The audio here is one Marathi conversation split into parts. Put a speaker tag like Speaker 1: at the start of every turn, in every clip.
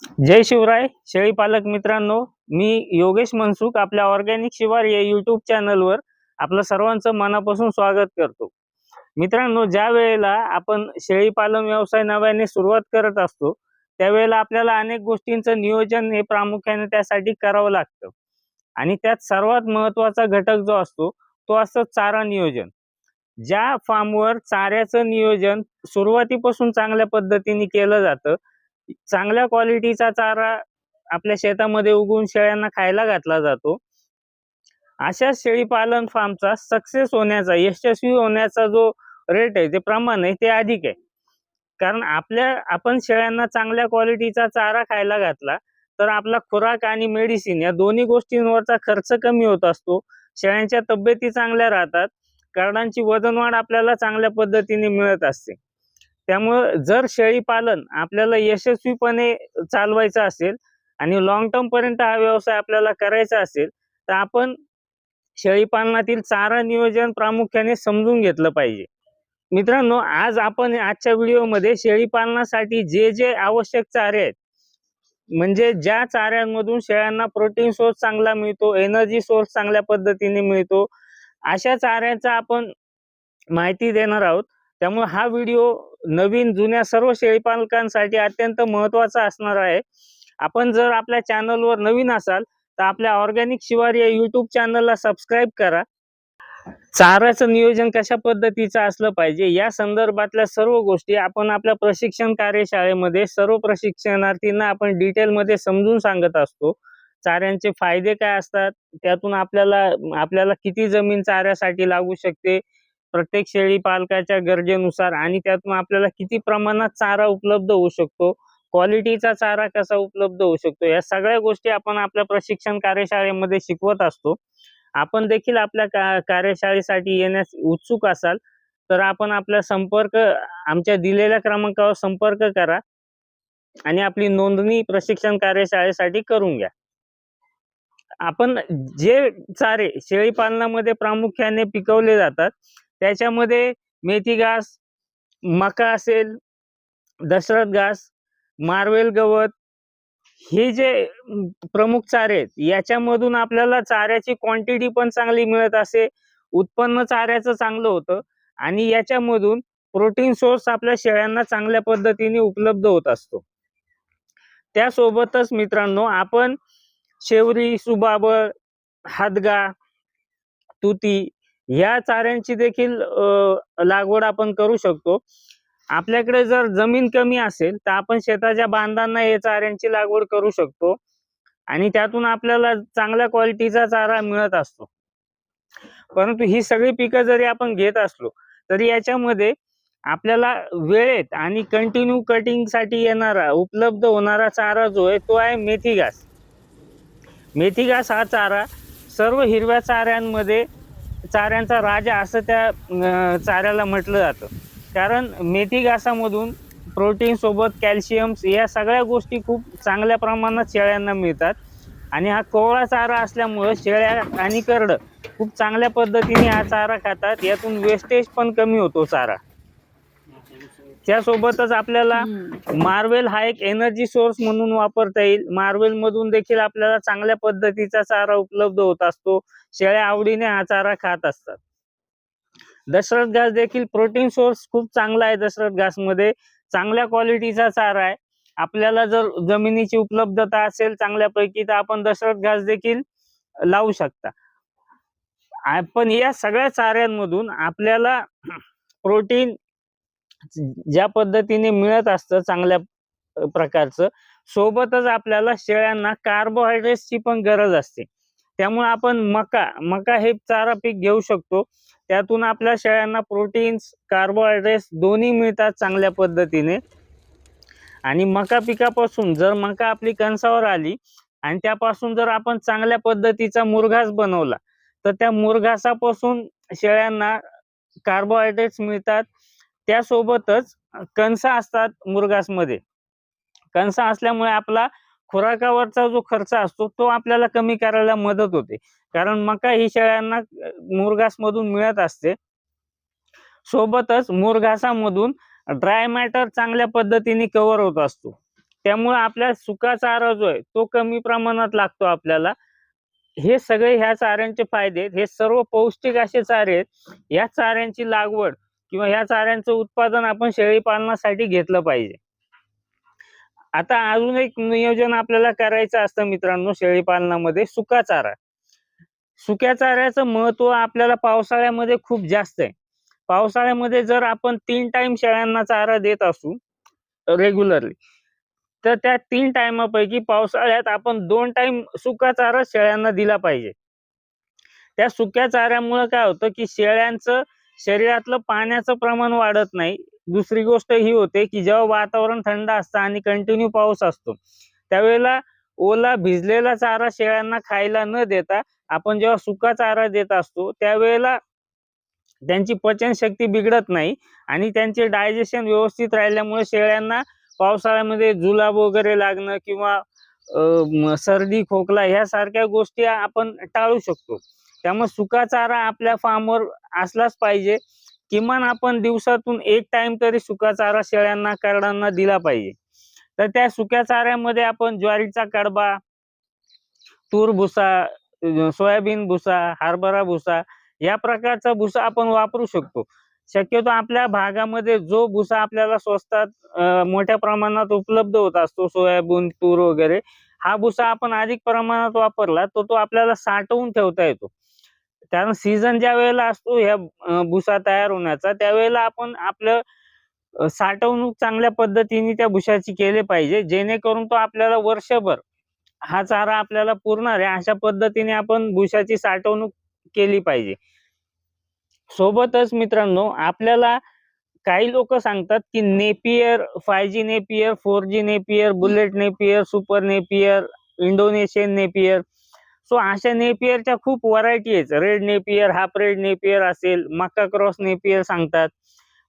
Speaker 1: जय शिवराय शेळी पालक मित्रांनो मी योगेश मनसुख आपल्या ऑर्गॅनिक शिवार या युट्यूब चॅनलवर आपलं सर्वांचं मनापासून स्वागत करतो. मित्रांनो ज्या वेळेला आपण शेळी पालन व्यवसाय नव्याने सुरुवात करत असतो त्यावेळेला आपल्याला अनेक गोष्टींचं नियोजन हे प्रामुख्याने त्यासाठी करावं लागतं. आणि त्यात सर्वात महत्त्वाचा घटक जो असतो तो असतो चारा नियोजन. ज्या फार्मवर चाऱ्याचं नियोजन सुरुवातीपासून चांगल्या पद्धतीने केलं जातं चांगल्या क्वालिटीचा चारा आपल्या शेतामध्ये उगवून शेळ्यांना खायला घातला जातो. अशा शेळी पालन फार्मचा सक्सेस होण्याचा यशस्वी होण्याचा जो रेट आहे जे प्रमाण आहे ते अधिक आहे. कारण आपल्या आपण शेळ्यांना चांगल्या क्वालिटीचा चारा खायला घातला तर आपला खुराक आणि मेडिसिन या दोन्ही गोष्टींवरचा खर्च कमी होत असतो. शेळ्यांच्या तब्येती चांगल्या राहतात. कार्डांची वजनवाढ आपल्याला चांगल्या पद्धतीने मिळत असते. त्यामुळं जर शेळी पालन आपल्याला यशस्वीपणे चालवायचं असेल आणि लॉंग टर्म पर्यंत हा व्यवसाय आपल्याला करायचा असेल तर आपण शेळी पालनातील चारा नियोजन प्रामुख्याने समजून घेतलं पाहिजे. मित्रांनो आज आपण आजच्या व्हिडिओमध्ये शेळी पालनासाठी जे जे आवश्यक चारे आहेत म्हणजे ज्या चाऱ्यांमधून शेळ्यांना प्रोटीन सोर्स चांगला मिळतो एनर्जी सोर्स चांगल्या पद्धतीने मिळतो अशा चाऱ्यांचा आपण माहिती देणार आहोत. त्यामुळे हा व्हिडिओ नवीन जुन्या सर्व शेळी पालकांसाठी अत्यंत महत्त्वाचा असणार आहे. आपण जर आपल्या चॅनलवर नवीन असाल तर आपल्या ऑर्गॅनिक शिवार या युट्यूब चॅनलला सबस्क्राईब करा. चाऱ्याचं नियोजन कशा पद्धतीचं असलं पाहिजे या संदर्भातल्या सर्व गोष्टी आपण आपल्या प्रशिक्षण कार्यशाळेमध्ये सर्व प्रशिक्षणार्थींना आपण डिटेलमध्ये समजून सांगत असतो. चाऱ्यांचे फायदे काय असतात त्यातून आपल्याला आपल्याला किती जमीन चाऱ्यासाठी लागू शकते प्रत्येक शेळी पालकाच्या गरजेनुसार आणि त्यातून आपल्याला किती प्रमाणात चारा उपलब्ध होऊ शकतो? क्वालिटीचा चारा कसा उपलब्ध होऊ शकतो? या सगळ्या गोष्टी आपण आपल्या प्रशिक्षण कार्यशाळेमध्ये शिकवत असतो. आपण देखील आपल्या का कार्यशाळेसाठी येण्यास उत्सुक असाल तर आपण आपला संपर्क आमच्या दिलेल्या क्रमांकावर संपर्क करा आणि आपली नोंदणी प्रशिक्षण कार्यशाळेसाठी करून घ्या. आपण जे चारे शेळी पालनामध्ये प्रामुख्याने पिकवले जातात त्याच्यामध्ये मेथी घास मका असेल दशरथ घास मार्वेल गवत हे जे प्रमुख चारे आहेत याच्यामधून आपल्याला चाऱ्याची क्वांटिटी पण चांगली मिळत असे उत्पन्न चाऱ्याचं चांगलं होतं आणि याच्यामधून प्रोटीन सोर्स आपल्या शेळ्यांना चांगल्या पद्धतीने उपलब्ध होत असतो. त्यासोबतच मित्रांनो आपण शेवरी सुबाबळ हादगा तुती या चाऱ्यांची देखील लागवड आपण करू शकतो. आपल्याकडे जर जमीन कमी असेल तर आपण शेताच्या बांधांना हे चाऱ्यांची लागवड करू शकतो. आणि त्यातून आपल्याला चांगल्या क्वालिटीचा चारा मिळत असतो. परंतु ही सगळी पिकं जरी आपण घेत असलो तरी याच्यामध्ये आपल्याला वेळेत आणि कंटिन्यू कटिंगसाठी येणारा उपलब्ध होणारा चारा जो आहे तो आहे मेथी घास मेथी घास हा चारा सर्व हिरव्या चाऱ्यांमध्ये चाऱ्यांचा राजा असं त्या चाऱ्याला म्हटलं जातं. कारण मेथी घासामधून प्रोटीनसोबत कॅल्शियम्स या सगळ्या गोष्टी खूप चांगल्या प्रमाणात शेळ्यांना मिळतात. आणि हा कोवळा चारा असल्यामुळं शेळ्या आणि करडं खूप चांगल्या पद्धतीने हा चारा खातात. यातून वेस्टेज पण कमी होतो चारा. त्यासोबतच आपल्याला मार्वेल हा एक एनर्जी सोर्स म्हणून वापरता येईल. मार्वेल मधून देखील आपल्याला चांगल्या पद्धतीचा चारा उपलब्ध होत असतो. शेळ्या आवडीने हा चारा खात असतात. दशरथ घास देखील प्रोटीन सोर्स खूप चांगला आहे दशरथ घासमध्ये चांगल्या क्वालिटीचा चारा आहे. आपल्याला जर जमिनीची उपलब्धता असेल चांगल्यापैकी तर आपण दशरथ घास देखील लावू शकता. पण या सगळ्या चाऱ्यांमधून आपल्याला प्रोटीन ज्या पद्धतीने मिळत असतं चांगल्या प्रकारचं सोबतच आपल्याला शेळ्यांना कार्बोहायड्रेट्सची पण गरज असते. त्यामुळे आपण मका मका हे चारा पीक घेऊ शकतो. त्यातून आपल्या शेळ्यांना प्रोटीन्स कार्बोहायड्रेट्स दोन्ही मिळतात चांगल्या पद्धतीने. आणि मका पिकापासून जर मका आपली कणसावर आली आणि त्यापासून जर आपण चांगल्या पद्धतीचा मुरघास बनवला तर त्या मुरघासापासून शेळ्यांना कार्बोहायड्रेट्स मिळतात. त्यासोबतच कंस असतात मुरगासमध्ये. कंस असल्यामुळे आपला खुराकावरचा जो खर्च असतो तो आपल्याला कमी करायला मदत होते. कारण मका ही शेळ्यांना मुरघासमधून मिळत असते. सोबतच मुरघासामधून ड्राय मॅटर चांगल्या पद्धतीने कव्हर होत असतो. त्यामुळे आपल्या सुका चारा जो आहे तो कमी प्रमाणात लागतो आपल्याला. हे सगळे ह्या चाऱ्यांचे फायदे आहेत. हे सर्व पौष्टिक असे चारे आहेत. या चाऱ्यांची लागवड किंवा ह्या चाऱ्यांचं उत्पादन आपण शेळी पालनासाठी घेतलं पाहिजे. आता अजून एक नियोजन आपल्याला करायचं असतं मित्रांनो शेळी पालनामध्ये सुका चारा. सुक्या चाऱ्याचं महत्त्व आपल्याला पावसाळ्यामध्ये खूप जास्त आहे. पावसाळ्यामध्ये जर आपण तीन टाइम शेळ्यांना चारा देत असू रेग्युलरली तर त्या तीन टायमापैकी पावसाळ्यात आपण दोन टाइम सुका चारा शेळ्यांना दिला पाहिजे. त्या सुक्या चाऱ्यामुळे काय होतं की शेळ्यांचं शरीरातलं पाण्याचं प्रमाण वाढत नाही. दुसरी गोष्ट ही होते की जेव्हा वातावरण थंड असतं आणि कंटिन्यू पाऊस असतो त्यावेळेला ओला भिजलेला चारा शेळ्यांना खायला न देता आपण जेव्हा सुका चारा देत असतो त्यावेळेला त्यांची पचनशक्ती बिघडत नाही आणि त्यांचे डायजेशन व्यवस्थित राहिल्यामुळे शेळ्यांना पावसाळ्यामध्ये जुलाब वगैरे लागणं किंवा सर्दी खोकला ह्यासारख्या गोष्टी आपण टाळू शकतो. त्यामुळे सुका चारा आपल्या फार्मवर असलाच पाहिजे. किमान आपण दिवसातून एक टाइम तरी सुका चारा शेळ्यांना करडांना दिला पाहिजे. तर त्या सुक्या चाऱ्यामध्ये आपण ज्वारीचा कडबा तूर भुसा सोयाबीन भुसा हरभरा भुसा या प्रकारचा भुसा आपण वापरू शकतो. शक्यतो आपल्या भागामध्ये जो भुसा आपल्याला स्वस्तात मोठ्या प्रमाणात उपलब्ध होत असतो सोयाबीन तूर वगैरे हा भुसा आपण अधिक प्रमाणात वापरला तर तो आपल्याला साठवून ठेवता येतो. कारण सीझन ज्या वेळेला असतो ह्या भुसा तयार होण्याचा त्यावेळेला आपण आपलं साठवणूक चांगल्या पद्धतीने त्या भुशाची केली पाहिजे. जेणेकरून तो आपल्याला वर्षभर हा चारा आपल्याला पुरणार आहे अशा पद्धतीने आपण भुशाची साठवणूक केली पाहिजे. सोबतच मित्रांनो आपल्याला काही लोक सांगतात की Napier five G Napier four G Napier bullet Napier super Napier Indonesian Napier so अशा नेपियरच्या खूप व्हरायटी आहेत. Red Napier half red Napier असेल मक्का क्रॉस नेपियर सांगतात.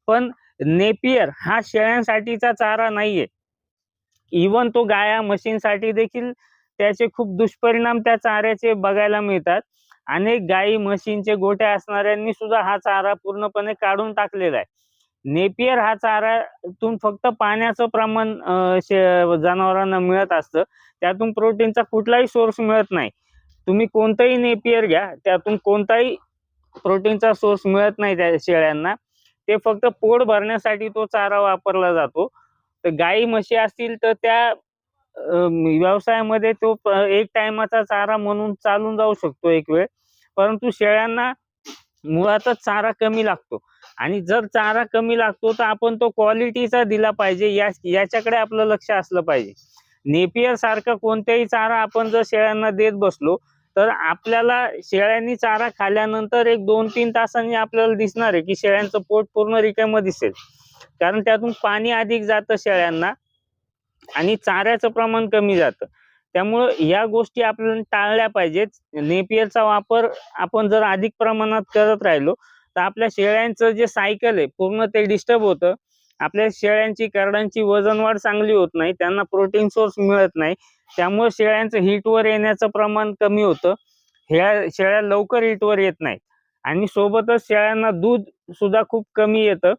Speaker 1: पण नेपियर हा शेळ्यांसाठीचा चारा नाहीये. इवन तो गाया म्हशींसाठी देखील त्याचे खूप दुष्परिणाम त्या चाऱ्याचे बघायला मिळतात. अनेक गायी म्हशींचे गोठे असणाऱ्यांनी सुद्धा हा चारा पूर्णपणे काढून टाकलेला आहे. नेपियर हा चारातून फक्त पाण्याचं प्रमाण शे- जनावरांना मिळत असतं. त्यातून प्रोटीनचा कुठलाही सोर्स मिळत नाही. तुम्ही कोणताही नेपियर घ्या त्यातून कोणताही प्रोटीनचा सोर्स मिळत नाही त्या शेळ्यांना. ते फक्त पोट भरण्यासाठी तो चारा वापरला जातो. तर गाई म्हशी असतील तर त्या व्यवसायामध्ये तो एक टायमाचा चारा म्हणून चालून जाऊ शकतो एक वेळ. परंतु शेळ्यांना मुळातच चारा कमी लागतो. आणि जर चारा कमी लागतो तर आपण तो क्वालिटीचा दिला पाहिजे या याच्याकडे आपलं लक्ष असलं पाहिजे. नेपियर सारखा कोणत्याही चारा आपण जर शेळ्यांना देत बसलो तर आपल्याला शेळ्यांनी चारा खाल्ल्यानंतर एक दोन तीन तासांनी आपल्याला दिसणार आहे की शेळ्यांचं पोट पूर्ण रिकामं दिसेल. कारण त्यातून पाणी अधिक जातं शेळ्यांना आणि चाऱ्याचं प्रमाण कमी जातं. त्यामुळं या गोष्टी आपल्याला टाळल्या पाहिजेत. नेपियरचा वापर आपण जर अधिक प्रमाणात करत राहिलो तर आपल्या शेळ्यांचं जे सायकल आहे पूर्ण ते डिस्टर्ब होतं. आपल्या शेळ्यांची करडांची वजन वाढ चांगली होत नाही त्यांना प्रोटीन सोर्स मिळत नाही त्यामुळे शेळ्यांचं हिटवर येण्याचं प्रमाण कमी होतं. ह्या शेळ्या लवकर हिटवर येत नाहीत. आणि सोबतच शेळ्यांना दूध सुद्धा खूप कमी येतं.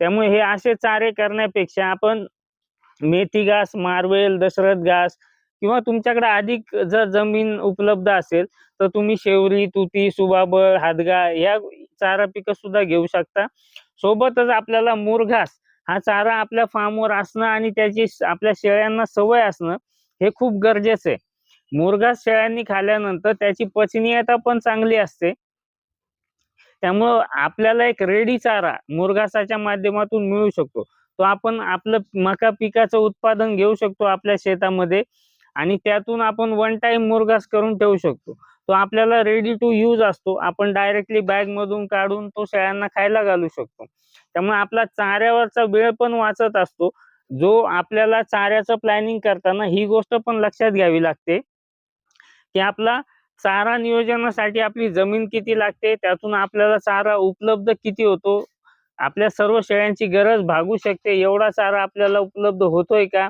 Speaker 1: त्यामुळे हे असे चारे करण्यापेक्षा आपण मेथी घास मार्वेल दशरथ घास किंवा तुमच्याकडे अधिक जर जमीन उपलब्ध असेल तर तुम्ही शेवरी तुती सुबाबळ हादगा या चारा पिकं सुद्धा घेऊ शकता. सोबतच आपल्याला मुरघास हा चारा आपल्या फार्मवर असणं आणि त्याची आपल्या शेळ्यांना सवय असणं हे खूप गरजेचं आहे. मुरघास शेळ्यांनी खाल्ल्यानंतर त्याची पचनीयता पण चांगली असते. त्यामुळं आपल्याला एक रेडी चारा मुरघासाच्या माध्यमातून मिळू शकतो. तो आपण आपलं मका पिकाचं उत्पादन घेऊ शकतो आपल्या शेतामध्ये आणि त्यातून आपण वन टाइम मुरघास करून ठेवू शकतो. तो आपल्याला रेडी टू यूज असतो. आपण डायरेक्टली बॅग मधून काढून तो शेळ्यांना खायला घालू शकतो. त्यामुळे आपला चाऱ्यावरचा वेळ पण वाचत असतो. जो आपल्याला चाऱ्याचं प्लॅनिंग करताना ही गोष्ट पण लक्षात घ्यावी लागते. की आपला चारा नियोजनासाठी आपली जमीन किती लागते त्यातून आपल्याला चारा उपलब्ध किती होतो आपल्या सर्व शेळ्यांची गरज भागू शकते एवढा चारा आपल्याला उपलब्ध होतोय का?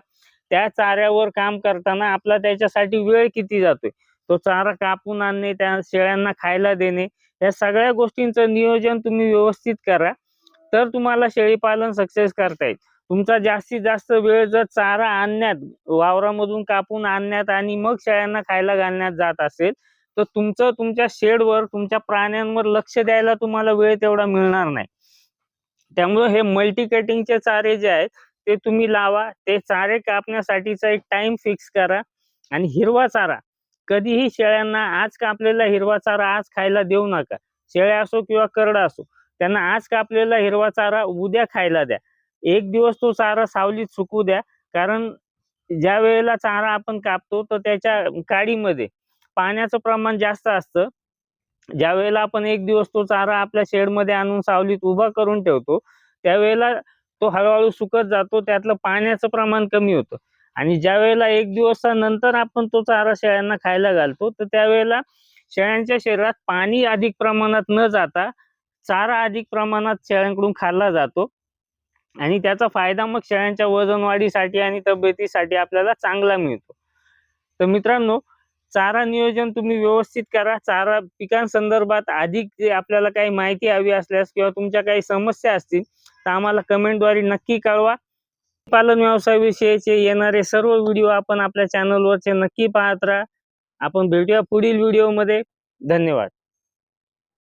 Speaker 1: त्या चाऱ्यावर काम करताना आपला त्याच्यासाठी वेळ किती जातोय? तो चारा कापून आणणे त्या शेळ्यांना खायला देणे या सगळ्या गोष्टींचं नियोजन तुम्ही व्यवस्थित करा. तर तुम्हाला शेळीपालन सक्सेस करता येईल. तुमचा जास्तीत जास्त वेळ जर चारा आणण्यात वावरामधून कापून आणण्यात आणि मग शेळ्यांना खायला घालण्यात जात असेल तर तुमचं तुमच्या शेडवर तुमच्या प्राण्यांवर लक्ष द्यायला तुम्हाला वेळ तेवढा मिळणार नाही. त्यामुळे हे मल्टी कटिंगचे चारे जे आहेत ते तुम्ही लावा. ते चारे कापण्यासाठीचा एक टाइम फिक्स करा. आणि हिरवा चारा कधीही शेळ्यांना आज कापलेला हिरवा चारा आज खायला देऊ नका. शेळ्या असो किंवा करडा असो त्यांना आज कापलेला हिरवा चारा उद्या खायला द्या. एक दिवस तो चारा सावलीत सुकू द्या कारण ज्या वेळेला चारा आपण कापतो तर त्याच्या काडीमध्ये पाण्याचं प्रमाण जास्त असतं. ज्या वेळेला आपण एक दिवस तो चारा आपल्या शेडमध्ये आणून सावलीत उभा करून ठेवतो त्यावेळेला तो हळूहळू सुकत जातो त्यातलं पाण्याचं प्रमाण कमी होतं. आणि ज्या वेळेला एक दिवसानंतर आपण तो चारा शेळ्यांना खायला घालतो तर त्यावेळेला शेळ्यांच्या शरीरात पाणी अधिक प्रमाणात न जाता चारा अधिक प्रमाणात शेळ्यांकडून खाल्ला जातो. आणि त्याचा फायदा मग शेळ्यांच्या वजन वाढीसाठी आणि तब्येतीसाठी आपल्याला चांगला मिळतो. तर मित्रांनो चारा नियोजन तुम्ही व्यवस्थित करा. चारा पिकांसंदर्भात अधिक आपल्याला काही माहिती हवी असल्यास किंवा तुमच्या काही समस्या असतील तर आम्हाला कमेंटद्वारे नक्की कळवा. पालन व्यवसायाविषयीचे येणारे सर्व व्हिडिओ आपण आपल्या चॅनलवरचे नक्की पाहत राहा. आपण भेटूया पुढील व्हिडिओमध्ये. धन्यवाद.